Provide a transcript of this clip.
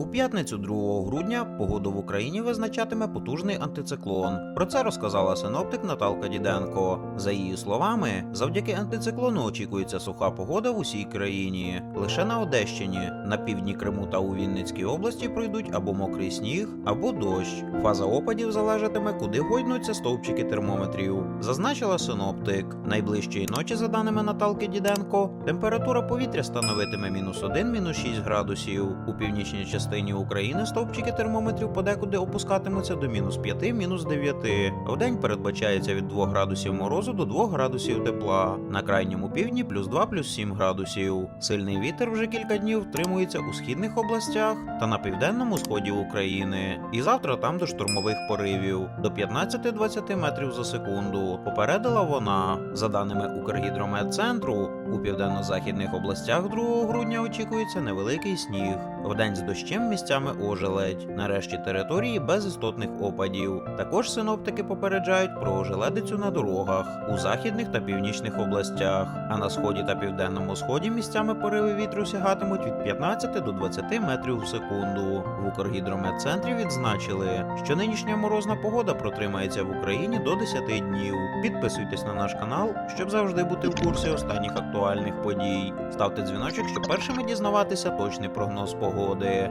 У п'ятницю 2 грудня погоду в Україні визначатиме потужний антициклон. Про це розказала синоптик Наталка Діденко. За її словами, завдяки антициклону очікується суха погода в усій країні. Лише на Одещині, на півдні Криму та у Вінницькій області пройдуть або мокрий сніг, або дощ. Фаза опадів залежатиме, куди гойднуться стовпчики термометрів. Зазначила синоптик. Найближчої ночі, за даними Наталки Діденко, температура повітря становитиме мінус 1, мінус 6 градусів. У північній частині України стовпчики термометрів подекуди опускатимуться до мінус 5, мінус 9. Вдень передбачається від 2 градусів морозу до 2 градусів тепла. На крайньому півдні плюс 2, плюс 7 градусів. Сильний вітер вже кілька днів втримується у східних областях та на південному сході України. І завтра там до штурмових поривів до 15-20 метрів за секунду. Попередила вона. За даними Укргідрометцентру, у південно-західних областях 2 грудня очікується невеликий сніг. Вдень з дощем місцями ожеледь. Нарешті території без істотних опадів. Також синоптики попереджають про ожеледицю на дорогах у західних та північних областях. А на сході та південному сході місцями пориви вітру сягатимуть від 15 до 20 метрів в секунду. В Укргідрометцентрі відзначили, що нинішня морозна погода протримається в Україні до 10 днів. Підписуйтесь на наш канал, щоб завжди бути в курсі останніх актуальних подій. Ставте дзвіночок, щоб першими дізнаватися точний прогноз погоди.